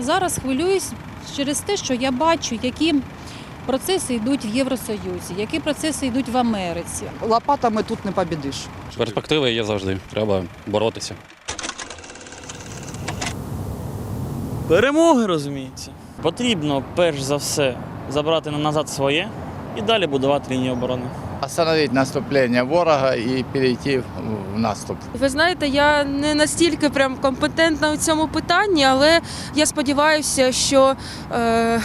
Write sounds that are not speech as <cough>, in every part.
Зараз хвилююсь через те, що я бачу, які процеси йдуть в Євросоюзі, які процеси йдуть в Америці. Лопатами тут не побідиш. Перспективи є завжди. Треба боротися. Перемоги, розуміється. Потрібно перш за все забрати на назад своє і далі будувати лінію оборони. Остановить наступление ворога и перейти в наступ. Ви знаєте, я не настільки прям компетентна у цьому питанні, але я сподіваюся, що е,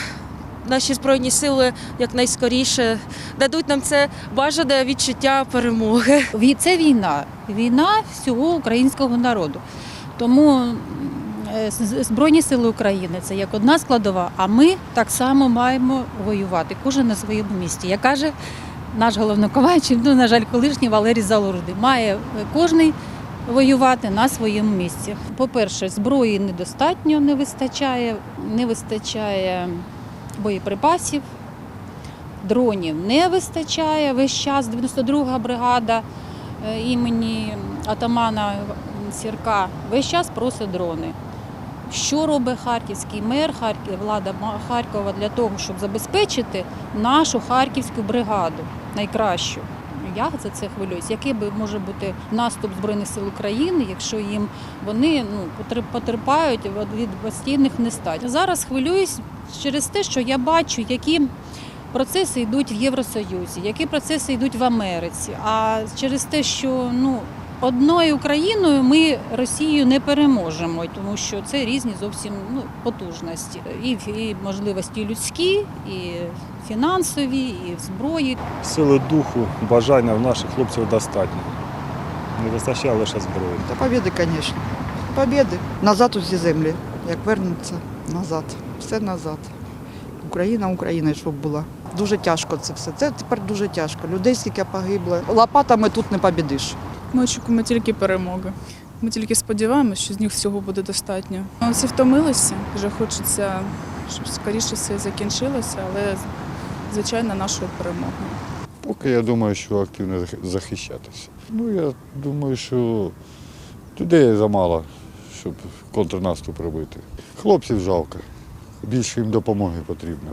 наші збройні сили якнайскоріше дадуть нам це бажане відчуття перемоги. Це війна, війна всього українського народу. Тому е, Збройні сили України це як одна складова, а ми так само маємо воювати, кожен на своєму місці. Як каже наш головнокомандуючий, ну, на жаль, колишній Валерій Залурди, має е, кожний воювати на своєму місці. По-перше, зброї недостатньо не вистачає, не вистачає боєприпасів. Дронів не вистачає весь час. 92-га бригада е, імені атамана Сірка весь час просить дрони. Що робить харківський мер, Харків, влада Харкова для того, щоб забезпечити нашу харківську бригаду найкращу? Я за це хвилююсь. Який би може бути наступ Збройних сил України, якщо їм вони ну, потерпають від- постійних нестать? Зараз хвилююсь через те, що я бачу, які процеси йдуть в Євросоюзі, які процеси йдуть в Америці. А через те, що ну одною Україною ми Росію не переможемо, тому що це різні зовсім ну, потужності, і, і можливості людські, і фінансові, і в зброї. Сили духу, бажання в наших хлопців достатньо. Не вистачає лише зброї. Та побіди, звісно. Побіди. Назад усі землі. Як вернуться, назад. Все назад. Україна, Україна, щоб була. Дуже тяжко це все. Це тепер дуже тяжко. Людей скільки погибло. Лопатами тут не побідиш. Ми очікуємо тільки перемоги. Ми тільки сподіваємося, що з них всього буде достатньо. Ми всі втомилися, вже хочеться, щоб скоріше все закінчилося, але звичайно нашою перемогою. Поки я думаю, що активно захищатися. Ну, я думаю, що людей замало, щоб контрнаступ робити. Хлопців жалко. Більше їм допомоги потрібно.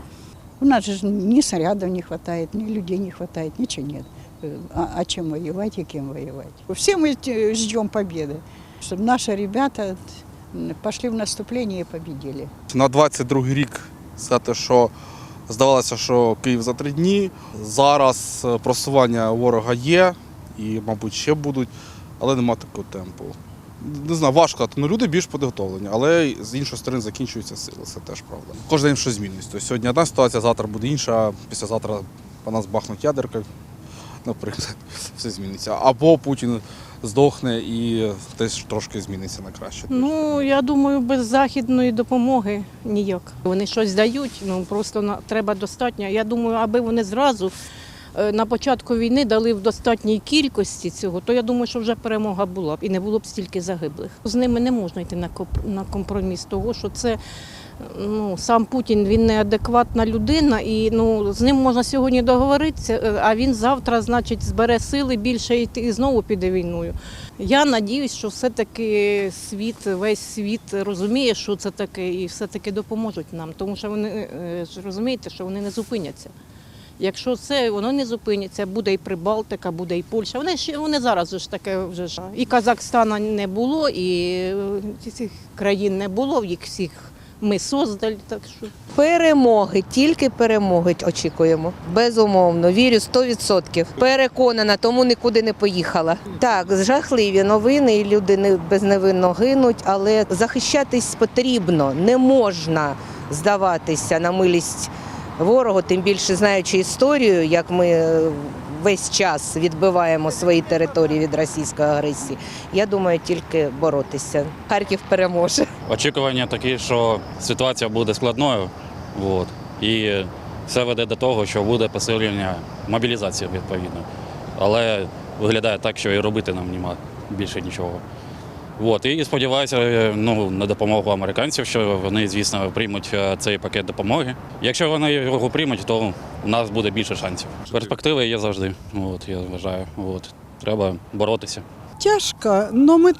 У нас же ни снарядов не хватает, ни людей не хватает, ничего нет. Э, А, а чем воевать и кем воевать? Все мы э, ждем победы, чтобы наши ребята м, пошли в наступление и победили. На 22 рік за те, що здавалося, що Київ за три дні. Зараз е, просування ворога є і, мабуть, ще будуть, але нема такого темпу. Не знаю, важко, сказати, ну люди більш підготовлені, але з іншої сторони закінчуються сили, це теж правда. Кожен день щось змінюється. Тобто сьогодні одна ситуація, завтра буде інша, післязавтра по нас бахнуть ядерка, наприклад, <laughs> все зміниться. Або Путін здохне і теж трошки зміниться на краще. Ну, я думаю, без західної допомоги ніяк. Вони щось дають, ну просто на, треба достатньо. Я думаю, аби вони зразу е, на початку війни дали в достатній кількості цього, то я думаю, що вже перемога була б і не було б стільки загиблих. З ними не можна йти на компроміс, того що це. Ну, сам Путін він неадекватна людина, і ну з ним можна сьогодні договоритися, е, а він завтра, значить, збере сили більше і, і знову піде війною. Я надіюсь, що все-таки світ, весь світ розуміє, що це таке, і все-таки допоможуть нам, тому що вони е, розумієте, що вони не зупиняться. Якщо це воно не зупиняться, буде і Прибалтика, буде і Польща. Вони ж вони зараз ж таке вже ж і Казахстана не було, і е, цих країн не було, їх всіх ми создали. Так що Перемоги, тільки перемоги очікуємо. Безумовно, вірю 100%. Переконана, тому нікуди не поїхала. Так, жахливі новини, і люди не безневинно гинуть, але захищатись потрібно. Не можна здаватися на милість ворогу, тим більше знаючи історію, як ми е, весь час відбиваємо свої території від російської агресії. Я думаю, тільки боротися. Харків переможе. Очікування такі, що ситуація буде складною. От, і все веде до того, що буде посилення мобілізації відповідно. Але виглядає так, що і робити нам нема більше нічого. От, і сподіваюся е, ну, на допомогу американців, що вони, звісно, приймуть е, цей пакет допомоги. Якщо вони його приймуть, то у нас буде більше шансів. Перспективи є завжди. От, я вважаю. От, треба боротися. Тяжко, але ми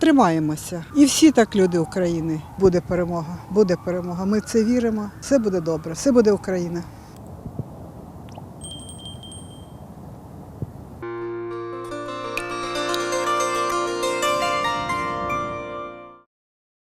тримаємося. І всі так люди України. Буде перемога. Буде перемога. Ми це віримо. Все буде добре, все буде Україна.